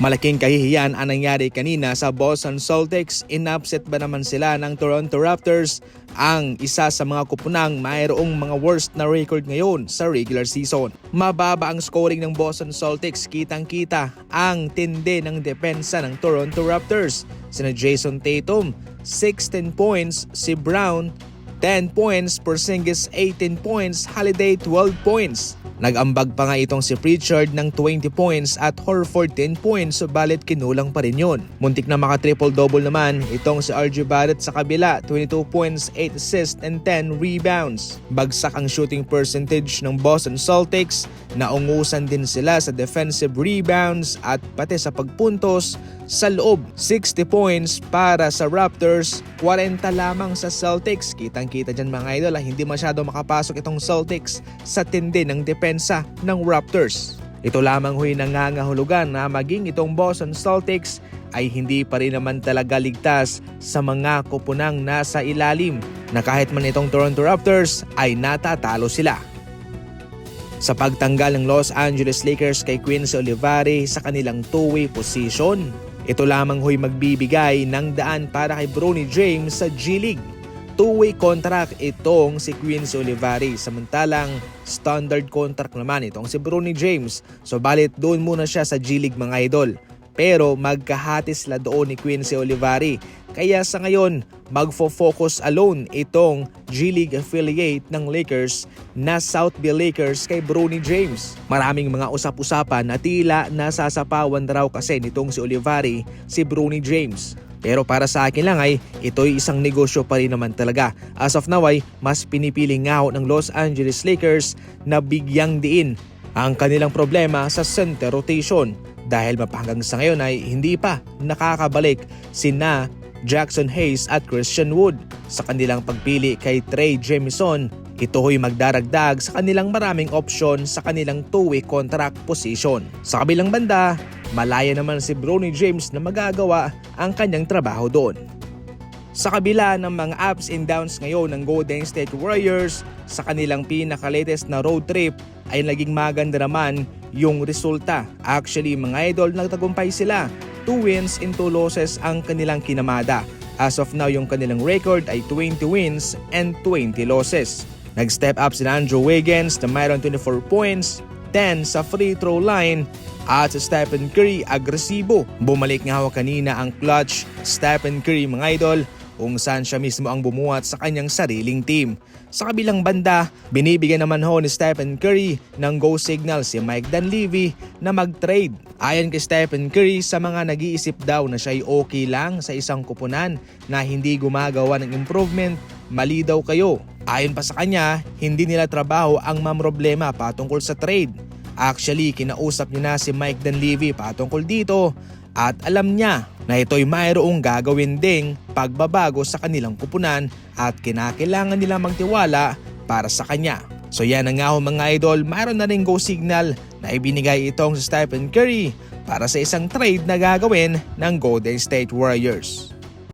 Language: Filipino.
Malaking kahihiyan ang nangyari kanina sa Boston Celtics. Inupset ba naman sila ng Toronto Raptors? Ang isa sa mga kupunang mayroong mga worst na record ngayon sa regular season. Mababa ang scoring ng Boston Celtics. Kitang-kita ang tindi ng depensa ng Toronto Raptors. Sina Jason Tatum, 16 points. Si Brown, 10 points, Porzingis 18 points, Holiday 12 points. Nag-ambag pa nga itong si Pritchard ng 20 points at Horford 10 points subalit kinulang pa rin yun. Muntik na maka triple-double naman itong si RJ Barrett sa kabila 22 points, 8 assists and 10 rebounds. Bagsak ang shooting percentage ng Boston Celtics, naungusan din sila sa defensive rebounds at pati sa pagpuntos sa loob. 60 points para sa Raptors, 40 lamang sa Celtics. Kitang-kita dyan mga idol, ah, hindi masyado makapasok itong Celtics sa tindi ng depensa ng Raptors. Ito lamang huy nangangahulugan na maging itong Boston Celtics ay hindi pa rin naman talaga ligtas sa mga kupunang nasa ilalim na kahit man itong Toronto Raptors ay natatalo sila. Sa pagtanggal ng Los Angeles Lakers kay Quincy Olivari sa kanilang two-way position, ito lamang huy magbibigay ng daan para kay Bronny James sa G-League. Two-way contract itong si Quincy Olivari samantalang standard contract naman itong si Bronny James. So balit doon muna siya sa G-League mga idol. Pero magkahati sila doon ni Quincy Olivari. Kaya sa ngayon, magfo-focus alone itong G-League affiliate ng Lakers na South Bay Lakers kay Bronny James. Maraming mga usap-usapan na tila nasasapawan raw kasi nitong si Olivari si Bronny James. Pero para sa akin lang ay ito'y isang negosyo pa rin naman talaga. As of now ay mas pinipili nga ng Los Angeles Lakers na bigyang diin ang kanilang problema sa center rotation dahil mapahanggang sa ngayon ay hindi pa nakakabalik sina Jackson Hayes at Christian Wood sa kanilang pagpili kay Trey Jemison. Ito ho'y magdaragdag sa kanilang maraming opsyon sa kanilang two-way contract position. Sa kabilang banda, malaya naman si Bronny James na magagawa ang kanyang trabaho doon. Sa kabila ng mga ups and downs ngayon ng Golden State Warriors sa kanilang pinaka-latest na road trip ay naging maganda naman yung resulta. Actually mga idol nagtagumpay sila. 2 wins and 2 losses ang kanilang kinamada. As of now yung kanilang record ay 20 wins and 20 losses. Nag-step up si Andrew Wiggins na mayroon 24 points, 10 sa free throw line at Stephen Curry agresibo. Bumalik nga ho kanina ang clutch Stephen Curry mga idol kung saan siya mismo ang bumuhat sa kanyang sariling team. Sa kabilang banda, binibigyan naman ho ni Stephen Curry ng go signal si Mike Dunleavy na mag-trade. Ayon kay Stephen Curry, sa mga nag-iisip daw na siya ay okay lang sa isang kupunan na hindi gumagawa ng improvement, mali daw kayo. Ayon pa sa kanya, hindi nila trabaho ang mamroblema patungkol sa trade. Actually, kinausap niya na si Mike Dunleavy patungkol dito at alam niya na ito'y mayroong gagawin ding pagbabago sa kanilang kupunan at kinakailangan nila magtiwala para sa kanya. So yan na nga ho mga idol, mayroon na rin go signal na ibinigay itong si Stephen Curry para sa isang trade na gagawin ng Golden State Warriors.